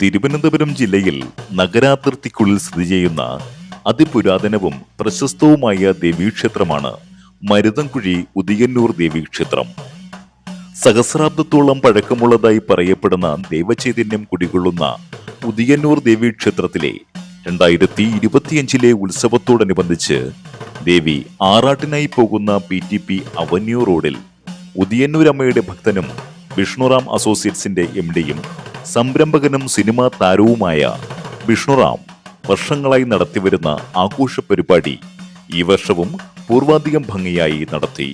തിരുവനന്തപുരം ജില്ലയിൽ നഗരാതിർത്തിക്കുള്ളിൽ സ്ഥിതി ചെയ്യുന്ന അതിപുരാതനവും പ്രശസ്തവുമായ ദേവീക്ഷേത്രമാണ് മരുതൻകുഴി ഉദിയന്നൂർ ദേവീക്ഷേത്രം. സഹസ്രാബ്ദത്തോളം പഴക്കമുള്ളതായി പറയപ്പെടുന്ന ദൈവചൈതന്യം കുടികൊള്ളുന്ന ഉദിയന്നൂർ ദേവീക്ഷേത്രത്തിലെ രണ്ടായിരത്തി ഇരുപത്തിയഞ്ചിലെ ഉത്സവത്തോടനുബന്ധിച്ച് ദേവി ആറാട്ടിനായി പോകുന്ന പി ടി പി അവന്യൂ റോഡിൽ ഉദിയന്നൂരമ്മയുടെ ഭക്തനും വിഷ്ണുറാം അസോസിയേറ്റ്സിന്റെ എം ഡിയും സംരംഭകനും സിനിമാ താരവുമായ വിഷ്ണുറാം വർഷങ്ങളായി നടത്തിവരുന്ന ആഘോഷ പരിപാടി ഈ വർഷവും പൂർവാധികം ഭംഗിയായി നടത്തി.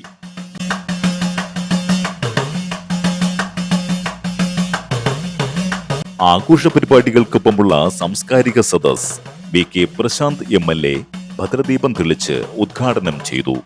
ആഘോഷ പരിപാടികൾക്കൊപ്പമുള്ള സാംസ്കാരിക സദസ് V K Prashanth M L A ഭദ്രദീപം തെളിച്ച് ഉദ്ഘാടനം ചെയ്തു.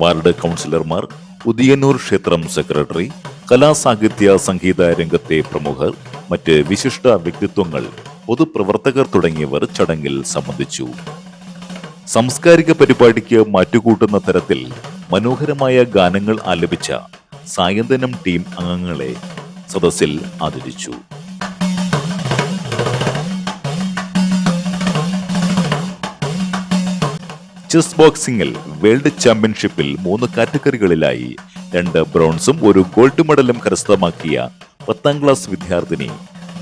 വാർഡ് കൗൺസിലർമാർ ഉദിയന്നൂർ ക്ഷേത്രം സെക്രട്ടറി കലാസാഹിത്യ സംഗീത രംഗത്തെ പ്രമുഖർ മറ്റ് വിശിഷ്ട വ്യക്തിത്വങ്ങൾ പൊതുപ്രവർത്തകർ തുടങ്ങിയവർ ചടങ്ങിൽ സംബന്ധിച്ചു. സാംസ്കാരിക പരിപാടിക്ക് മാറ്റുകൂട്ടുന്ന തരത്തിൽ മനോഹരമായ ഗാനങ്ങൾ ആലപിച്ച സായന്തനം ടീം അംഗങ്ങളെ സദസ്സിൽ ആദരിച്ചു. ചെസ് ബോക്സിംഗിൽ വേൾഡ് ചാമ്പ്യൻഷിപ്പിൽ മൂന്ന് കാറ്റഗറികളിലായി രണ്ട് ബ്രോൺസും ഒരു ഗോൾഡ് മെഡലും കരസ്ഥമാക്കിയ പത്താം ക്ലാസ് വിദ്യാർത്ഥിനി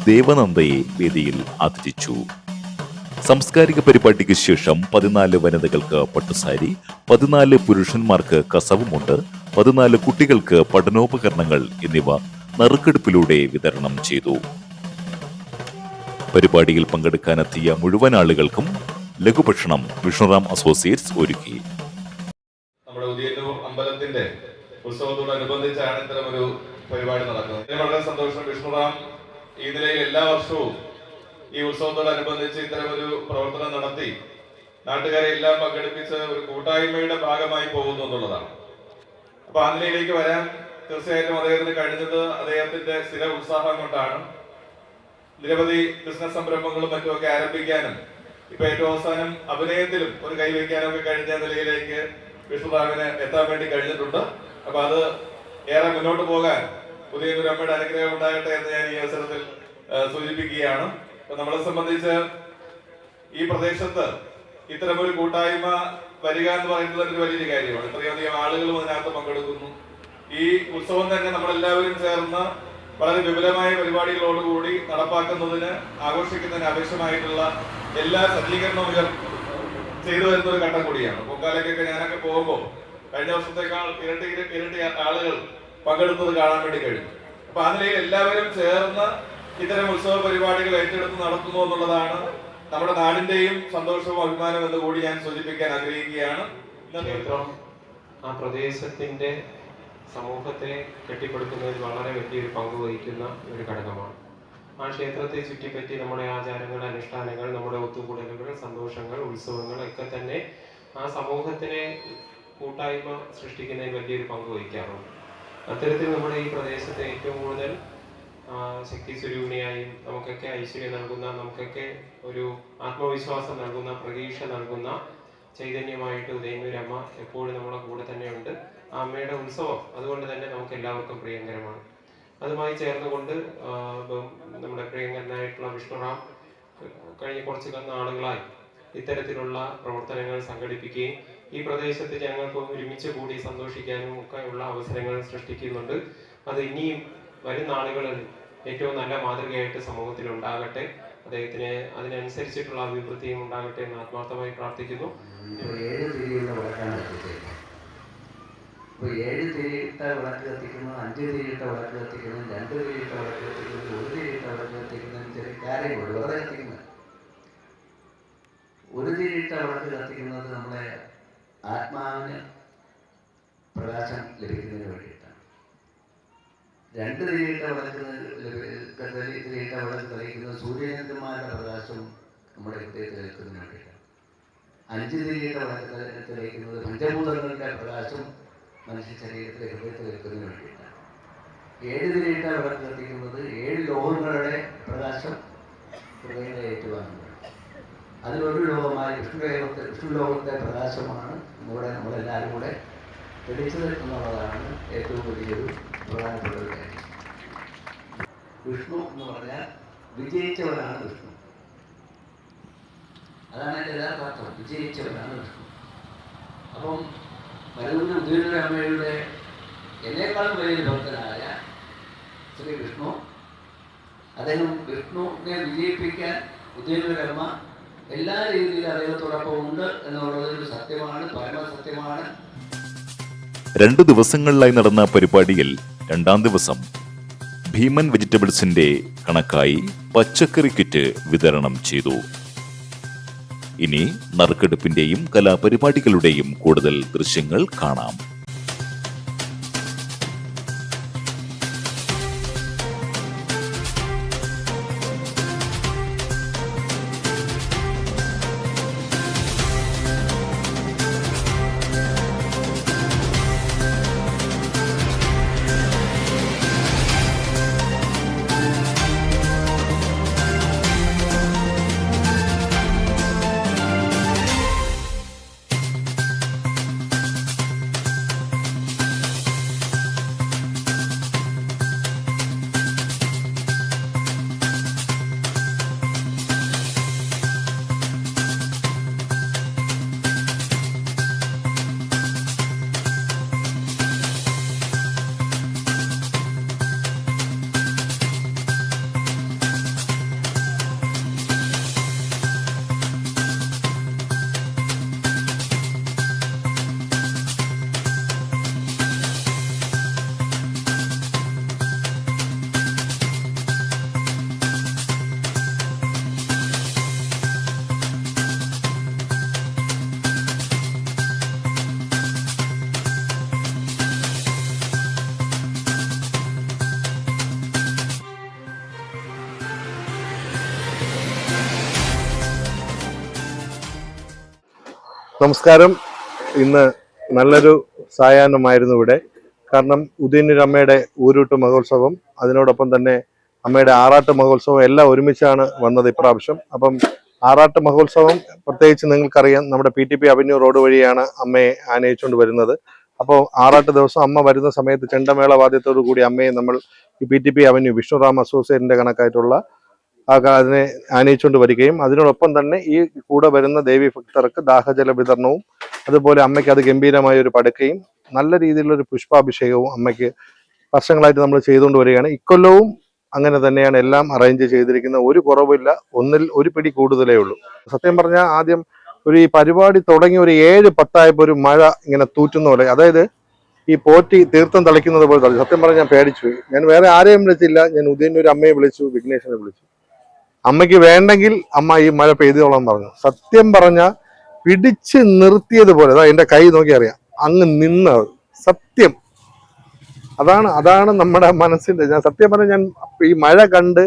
ദേവനന്ദയെ വേദിയിൽ ആദരിച്ചു. സാംസ്കാരിക പരിപാടിക്ക് ശേഷം പതിനാല് വനിതകൾക്ക് പട്ടുസാരി പതിനാല് പുരുഷന്മാർക്ക് കസവുമുണ്ട് പതിനാല് കുട്ടികൾക്ക് പഠനോപകരണങ്ങൾ എന്നിവ നറുക്കെടുപ്പിലൂടെ വിതരണം ചെയ്തു. പരിപാടിയിൽ പങ്കെടുക്കാനെത്തിയ മുഴുവൻ ആളുകൾക്കും ലഘുഭക്ഷണം വിഷ്ണുറാം അസോസിയേറ്റ്സ് ഒരുക്കി. നമ്മുടെ അമ്പലത്തിന്റെ ഉത്സവത്തോടനുബന്ധിച്ചാണ് ഇത്തരം ഒരു പരിപാടി നടക്കുന്നത്. വളരെ സന്തോഷം വിഷ്ണുറാം. ഈ നിലയിൽ എല്ലാ വർഷവും ഈ ഉത്സവത്തോടനുബന്ധിച്ച് ഇത്തരം ഒരു പ്രവർത്തനം നടത്തി നാട്ടുകാരെ എല്ലാം പങ്കെടുപ്പിച്ച് ഒരു കൂട്ടായ്മയുടെ ഭാഗമായി പോകുന്നു എന്നുള്ളതാണ്. അപ്പൊ ആ വരാൻ തീർച്ചയായിട്ടും അദ്ദേഹത്തിന് കഴിഞ്ഞത് അദ്ദേഹത്തിന്റെ സ്ഥിര ഉത്സാഹം കൊണ്ടാണ്. നിരവധി ബിസിനസ് സംരംഭങ്ങളും മറ്റുമൊക്കെ ആരംഭിക്കാനും ഇപ്പൊ ഏറ്റവും അവസാനം അഭിനയത്തിലും ഒരു കൈവയ്ക്കാനൊക്കെ കഴിഞ്ഞ നിലയിലേക്ക് വിഷ്ണുറാവിന് എത്താൻ വേണ്ടി കഴിഞ്ഞിട്ടുണ്ട്. അപ്പൊ അത് ഏറെ മുന്നോട്ട് പോകാൻ പുതിയ ഒരു അമ്മയുടെ അനുഗ്രഹം ഉണ്ടാകട്ടെ എന്ന് ഞാൻ ഈ അവസരത്തിൽ സൂചിപ്പിക്കുകയാണ്. അപ്പൊ നമ്മളെ സംബന്ധിച്ച് ഈ പ്രദേശത്ത് ഇത്തരമൊരു കൂട്ടായ്മ വരിക എന്ന് പറയുന്നത് ഒരു വലിയൊരു കാര്യമാണ്. ഇത്രയധികം ആളുകളും അതിനകത്ത് പങ്കെടുക്കുന്നു. ഈ ഉത്സവം തന്നെ നമ്മളെല്ലാവരും ചേർന്ന് വളരെ വിപുലമായ പരിപാടികളോടുകൂടി നടപ്പാക്കുന്നതിന് ആഘോഷിക്കുന്നതിന് ആവശ്യമായിട്ടുള്ള എല്ലാ സജ്ജീകരണവും ഇവർ ചെയ്തു വരുന്ന ഒരു ഘട്ടം കൂടിയാണ്. പൊങ്കാലയ്ക്കൊക്കെ ഞാനൊക്കെ പോകുമ്പോൾ കഴിഞ്ഞ വർഷത്തേക്കാൾ ഇരട്ടി ഇര- ഇരട്ടി ആളുകൾ പങ്കെടുത്തത് കാണാൻ വേണ്ടി കഴിഞ്ഞു. അപ്പൊ ആ എല്ലാവരും ചേർന്ന് ഇത്തരം ഉത്സവ പരിപാടികൾ ഏറ്റെടുത്ത് നടത്തുന്നു എന്നുള്ളതാണ് നമ്മുടെ നാടിന്റെയും സന്തോഷവും അഭിമാനവും എന്ന് കൂടി ഞാൻ സൂചിപ്പിക്കാൻ ആഗ്രഹിക്കുകയാണ്. ആ പ്രദേശത്തിന്റെ സമൂഹത്തെ കെട്ടിപ്പടുക്കുന്നതിൽ വളരെ വലിയൊരു പങ്ക് വഹിക്കുന്ന ഒരു ഘടകമാണ്. ആ ക്ഷേത്രത്തെ ചുറ്റിപ്പറ്റി നമ്മുടെ ആചാരങ്ങൾ അനുഷ്ഠാനങ്ങൾ നമ്മുടെ ഒത്തുകൂടലുകൾ സന്തോഷങ്ങൾ ഉത്സവങ്ങൾ ഒക്കെ തന്നെ ആ സമൂഹത്തിനെ കൂട്ടായ്മ സൃഷ്ടിക്കുന്നതിൽ വലിയൊരു പങ്ക് വഹിക്കാറുണ്ട്. അത്തരത്തിൽ നമ്മുടെ ഈ പ്രദേശത്തെ ഏറ്റവും കൂടുതൽ ശക്തി സ്വരൂപിണിയായും നമുക്കൊക്കെ ഐശ്വര്യം നൽകുന്ന നമുക്കൊക്കെ ഒരു ആത്മവിശ്വാസം നൽകുന്ന പ്രതീക്ഷ നൽകുന്ന ചൈതന്യമായിട്ട് ഉദയനൂരമ്മ എപ്പോഴും നമ്മുടെ കൂടെ തന്നെയുണ്ട്. അമ്മയുടെ ഉത്സവം അതുകൊണ്ട് തന്നെ നമുക്ക് എല്ലാവർക്കും പ്രിയങ്കരമാണ്. അതുമായി ചേർന്നുകൊണ്ട് നമ്മുടെ പ്രിയങ്കരനായിട്ടുള്ള വിഷ്ണുറാം കഴിഞ്ഞ കുറച്ച് നാളുകളായി ഇത്തരത്തിലുള്ള പ്രവർത്തനങ്ങൾ സംഘടിപ്പിക്കുകയും ഈ പ്രദേശത്ത് ഞങ്ങൾക്ക് ഒരുമിച്ച് കൂടി സന്തോഷിക്കാനും ഒക്കെ ഉള്ള അവസരങ്ങൾ സൃഷ്ടിക്കുന്നുണ്ട്. അത് ഇനിയും വരും നാളുകളിൽ ഏറ്റവും നല്ല മാതൃകയായിട്ട് സമൂഹത്തിൽ ഉണ്ടാകട്ടെ അദ്ദേഹത്തിന് അതിനനുസരിച്ചിട്ടുള്ള അഭിവൃദ്ധിയും ഉണ്ടാകട്ടെ എന്ന് ആത്മാർത്ഥമായി പ്രാർത്ഥിക്കുന്നു. ഇപ്പോൾ ഏഴ് തിരിയിട്ട വിളക്ക് കത്തിക്കുന്നത് അഞ്ച് തിരിയിട്ട വിളക്ക് കത്തിക്കുന്നത് രണ്ട് തിരിയിട്ട വിളക്ക് കത്തിക്കുന്നത് ഒരു തിരിയിട്ട വിളക്ക് കത്തിക്കുന്നതിന് ചെറിയ കാര്യമുണ്ട് വെറുതെ കത്തിക്കുന്നത്. ഒരു തിരിയിട്ട വിളക്ക് കത്തിക്കുന്നത് നമ്മളെ ആത്മാവിന് പ്രകാശം ലഭിക്കുന്നതിന് വേണ്ടിയിട്ടാണ്. രണ്ട് തിരിയിട്ട വിളക്ക് തിരിയിട്ട വിളക്ക് തെളിയിക്കുന്നത് സൂര്യനന്ദന്മാരുടെ പ്രകാശം നമ്മുടെ ഹൃദയത്തിൽ നിൽക്കുന്നതിന് വേണ്ടിയിട്ടാണ്. അഞ്ച് തിരിയിട്ട വിളക്ക് തെളിയിക്കുന്നത് പഞ്ചഭൂതങ്ങളുടെ പ്രകാശം മനുഷ്യ ശരീരത്തിലെ ഹൃദയത്തിൽ നിൽക്കുന്നതിന് വേണ്ടിയിട്ടാണ് ഏഴ് നിലയിട്ടാണ് അവർ നിർത്തിക്കുന്നത് ഏഴ് ലോകങ്ങളുടെ പ്രകാശം ഹൃദയങ്ങളെ ഏറ്റുവാങ്ങുന്നത്. അതിലൊരു ലോകമായ വിഷ്ണുദേവത്തെ വിഷ്ണു ലോകത്തെ പ്രകാശമാണ് നമ്മുടെ നമ്മളെല്ലാവരും കൂടെ തെളിച്ചത് എന്നുള്ളതാണ് ഏറ്റവും വലിയൊരു പ്രധാനപ്പെട്ട ഒരു കാര്യം. വിഷ്ണു എന്ന് പറഞ്ഞാൽ വിജയിച്ചവനാണ് വിഷ്ണു. അതാണ് എന്റെ യഥാർത്ഥം വിജയിച്ചവനാണ് വിഷ്ണു. അപ്പം മരുന്ന് അദ്വൈതരാമയുടെ എന്നേക്കാളും വലിയ ഭക്തനായ ശ്രീ വിഷ്ണു. അദ്ദേഹം വിഷ്ണുവിനെ വിജയിപ്പിക്കാൻ ഉദയനൂരമ്മ എല്ലാ രീതിയിലും അദ്ദേഹത്തോടൊപ്പം ഉണ്ട് എന്നുള്ളത് ഒരു സത്യമാണ് പരമസത്യമാണ്. രണ്ടു ദിവസങ്ങളിലായി നടന്ന പരിപാടിയിൽ രണ്ടാം ദിവസം ഭീമൻ വെജിറ്റബിൾസിന്റെ കണക്കായി പച്ചക്കറി കിറ്റ് വിതരണം ചെയ്തു. ഇനി നറുക്കെടുപ്പിന്റെയും കലാപരിപാടികളുടെയും കൂടുതൽ ദൃശ്യങ്ങൾ കാണാം. നമസ്കാരം. ഇന്ന് നല്ലൊരു സായാഹ്നമായിരുന്നു ഇവിടെ. കാരണം ഉദയനൂർ അമ്മയുടെ ഊരൂട്ട് മഹോത്സവം അതിനോടൊപ്പം തന്നെ അമ്മയുടെ ആറാട്ട് മഹോത്സവം എല്ലാം ഒരുമിച്ചാണ് വന്നത് ഇപ്രാവശ്യം. അപ്പം ആറാട്ട് മഹോത്സവം പ്രത്യേകിച്ച് നിങ്ങൾക്കറിയാം നമ്മുടെ P T P avenue road വഴിയാണ് അമ്മയെ ആനയിച്ചുകൊണ്ട് വരുന്നത്. അപ്പോൾ ആറാട്ട് ദിവസം അമ്മ വരുന്ന സമയത്ത് ചെണ്ടമേള വാദ്യത്തോടു കൂടി അമ്മയെ നമ്മൾ ഈ P T P avenue Vishnuram അസോസിയേറ്റിന്റെ കണക്കായിട്ടുള്ള ആ അതിനെ ആനയിച്ചുകൊണ്ട് വരികയും അതിനോടൊപ്പം തന്നെ ഈ കൂടെ വരുന്ന ദേവി ഭക്തർക്ക് ദാഹജല വിതരണവും അതുപോലെ അമ്മയ്ക്ക് അത് ഗംഭീരമായ ഒരു പടുക്കയും നല്ല രീതിയിലുള്ള ഒരു പുഷ്പാഭിഷേകവും അമ്മയ്ക്ക് വർഷങ്ങളായിട്ട് നമ്മൾ ചെയ്തുകൊണ്ട് വരികയാണ്. ഇക്കൊല്ലവും അങ്ങനെ തന്നെയാണ് എല്ലാം അറേഞ്ച് ചെയ്തിരിക്കുന്നത് ഒരു കുറവില്ല ഒന്നിൽ ഒരു പിടി കൂടുതലേ ഉള്ളൂ. സത്യം പറഞ്ഞാൽ ആദ്യം ഒരു ഈ പരിപാടി തുടങ്ങി ഒരു ഏഴ് പത്തായപ്പോൾ ഒരു മഴ ഇങ്ങനെ തൂറ്റുന്ന പോലെ. അതായത് ഈ പോറ്റി തീർത്ഥം തളിക്കുന്നത് പോലെ തളി സത്യം പറഞ്ഞാൽ ഞാൻ പേടിച്ചു ഞാൻ വേറെ ആരെയും വിളിച്ചില്ല. ഞാൻ ഉദയനൂർ അമ്മയെ വിളിച്ചു വിഘ്നേശനെ വിളിച്ചു. അമ്മയ്ക്ക് വേണ്ടെങ്കിൽ അമ്മ ഈ മഴ പെയ്തോളാൻ പറഞ്ഞു. സത്യം പറഞ്ഞ പിടിച്ച് നിർത്തിയതുപോലെ അതാ എന്റെ കൈ നോക്കി അറിയാം. അങ്ങ് നിന്നത് സത്യം. അതാണ് അതാണ് നമ്മുടെ മനസ്സിന്റെ ഞാൻ സത്യം പറഞ്ഞ ഞാൻ ഈ മഴ കണ്ട്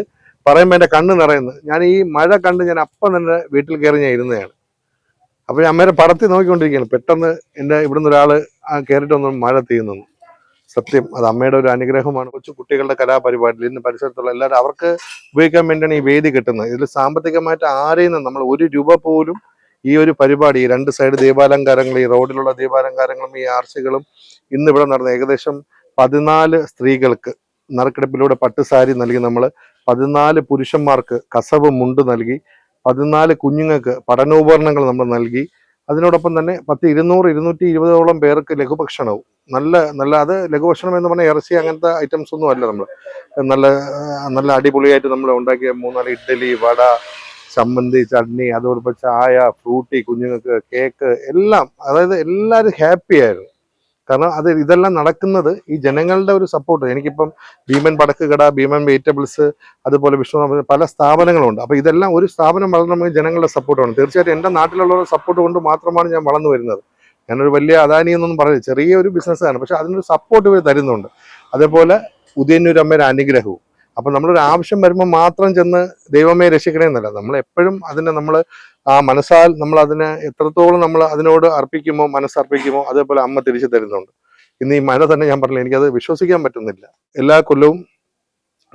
പറയുമ്പോൾ എന്റെ കണ്ണ് നിറയുന്നത്. ഞാൻ ഈ മഴ കണ്ട് ഞാൻ അപ്പം തന്നെ വീട്ടിൽ കയറി ഞാൻ ഇരുന്നതാണ്. അപ്പൊ ഞാൻ അമ്മേരെ പടത്തി നോക്കിക്കൊണ്ടിരിക്കുകയാണ്. പെട്ടെന്ന് എന്റെ ഇവിടുന്ന് ഒരാൾ ആ കയറിയിട്ട് വന്ന് മഴ തീയുന്നു സത്യം അത് അമ്മയുടെ ഒരു അനുഗ്രഹമാണ് കൊച്ചു കുട്ടികളുടെ കലാപരിപാടിയിൽ. ഇന്ന് പരിസരത്തുള്ള എല്ലാവരും അവർക്ക് ഉപയോഗിക്കാൻ വേണ്ടിയാണ് ഈ വേദി കിട്ടുന്നത്. ഇതിൽ സാമ്പത്തികമായിട്ട് ആരെയും നമ്മൾ ഒരു രൂപ പോലും ഈ ഒരു പരിപാടി ഈ രണ്ട് സൈഡ് ദീപാലങ്കാരങ്ങൾ ഈ റോഡിലുള്ള ദീപാലങ്കാരങ്ങളും ഈ ആർച്ചകളും ഇന്ന് ഇവിടെ നടന്ന ഏകദേശം പതിനാല് സ്ത്രീകൾക്ക് നറുക്കെടുപ്പിലൂടെ പട്ടുസാരി നൽകി നമ്മൾ പതിനാല് പുരുഷന്മാർക്ക് കസവ് മുണ്ട് നൽകി പതിനാല് കുഞ്ഞുങ്ങൾക്ക് പഠനോപകരണങ്ങൾ നമ്മൾ നൽകി. അതിനോടൊപ്പം തന്നെ പത്ത് ഇരുന്നൂറ് ഇരുന്നൂറ്റി ഇരുപതോളം പേർക്ക് ലഘുഭക്ഷണവും നല്ല നല്ല അത് ലഘുഭക്ഷണം എന്ന് പറഞ്ഞാൽ ഇറച്ചി അങ്ങനത്തെ ഐറ്റംസ് ഒന്നും അല്ല നമ്മൾ നല്ല നല്ല അടിപൊളിയായിട്ട് നമ്മൾ ഉണ്ടാക്കിയ മൂന്നാൽ ഇഡ്ഡലി വട ചമ്മന്തി ചട്നി അതോടൊപ്പം ചായ ഫ്രൂട്ടി കുഞ്ഞുങ്ങൾക്ക് കേക്ക് എല്ലാം അതായത് എല്ലാവരും ഹാപ്പി ആയിരുന്നു. കാരണം അത് ഇതെല്ലാം നടക്കുന്നത് ഈ ജനങ്ങളുടെ ഒരു സപ്പോർട്ട് എനിക്കിപ്പം ഭീമൻ പടക്ക് കട ഭീമൻ വെജിറ്റബിൾസ് അതുപോലെ വിഷ്ണു പല സ്ഥാപനങ്ങളുണ്ട്. അപ്പോൾ ഇതെല്ലാം ഒരു സ്ഥാപനം വളരണമെങ്കിൽ ജനങ്ങളുടെ സപ്പോർട്ടാണ് തീർച്ചയായിട്ടും എന്റെ നാട്ടിലുള്ളവരുടെ സപ്പോർട്ട് കൊണ്ട് മാത്രമാണ് ഞാൻ വളർന്നു വരുന്നത്. ഞാനൊരു വലിയ അദാനി എന്നൊന്നും പറയുന്നത് ചെറിയൊരു ബിസിനസ്സാണ്. പക്ഷെ അതിനൊരു സപ്പോർട്ട് ഇവർ തരുന്നുണ്ട്. അതേപോലെ ഉദയന്നൂർ അമ്മയുടെ അനുഗ്രഹവും. അപ്പൊ നമ്മളൊരു ആവശ്യം വരുമ്പോൾ മാത്രം ചെന്ന് ദൈവമേ രക്ഷിക്കണേ എന്നല്ല നമ്മൾ എപ്പോഴും അതിനെ നമ്മൾ ആ മനസ്സാൽ നമ്മൾ അതിനെ എത്രത്തോളം നമ്മൾ അതിനോട് അർപ്പിക്കുമോ മനസ്സർപ്പിക്കുമോ അതേപോലെ അമ്മ തിരിച്ചു തരുന്നുണ്ട്. ഇന്ന് ഈ മഴ തന്നെ ഞാൻ പറഞ്ഞില്ല എനിക്കത് വിശ്വസിക്കാൻ പറ്റുന്നില്ല. എല്ലാ കൊല്ലവും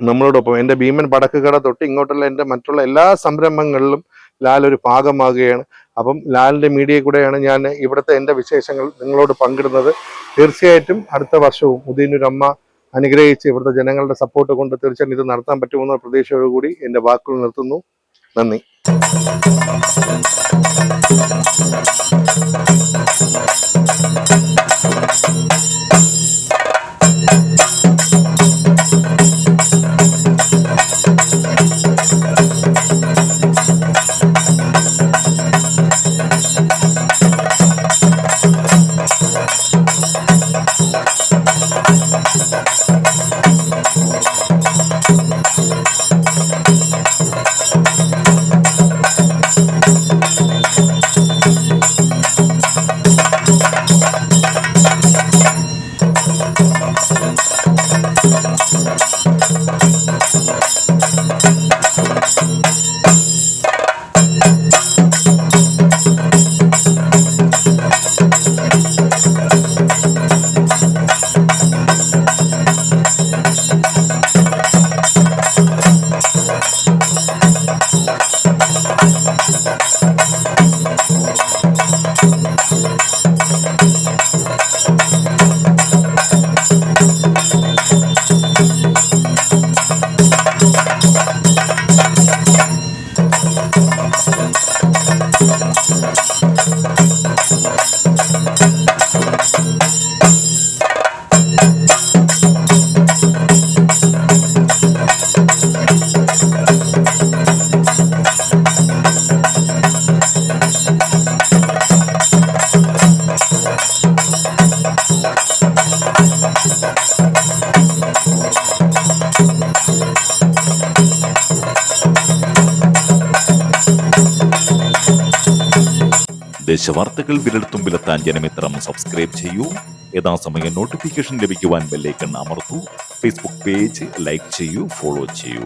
നമ്മളോടൊപ്പം എന്റെ ഭീമൻ പടക്കുകട തൊട്ട് ഇങ്ങോട്ടുള്ള എന്റെ മറ്റുള്ള എല്ലാ സംരംഭങ്ങളിലും ലാൽ ഒരു ഭാഗമാകുകയാണ്. അപ്പം ലാലിന്റെ മീഡിയയിൽ കൂടെയാണ് ഞാൻ ഇവിടുത്തെ എന്റെ വിശേഷങ്ങൾ നിങ്ങളോട് പങ്കിടുന്നത്. തീർച്ചയായിട്ടും അടുത്ത വർഷവും ഉദയനൊരമ്മ അനുഗ്രഹിച്ച് ഇവിടുത്തെ ജനങ്ങളുടെ സപ്പോർട്ട് കൊണ്ട് തീർച്ചയായും ഇത് നടത്താൻ പറ്റുമെന്ന പ്രതീക്ഷയോടുകൂടി എന്റെ വാക്കുകൾ നിർത്തുന്നു. നന്ദി. ദേശവാർത്തകൾ വിരൽത്തുമ്പിലെത്താൻ ജനമിത്രം സബ്സ്ക്രൈബ് ചെയ്യൂ. യഥാസമയം നോട്ടിഫിക്കേഷൻ ലഭിക്കുവാൻ ബെല്ലൈക്കൺ അമർത്തൂ. ഫേസ്ബുക്ക് പേജ് ലൈക്ക് ചെയ്യൂ ഫോളോ ചെയ്യൂ.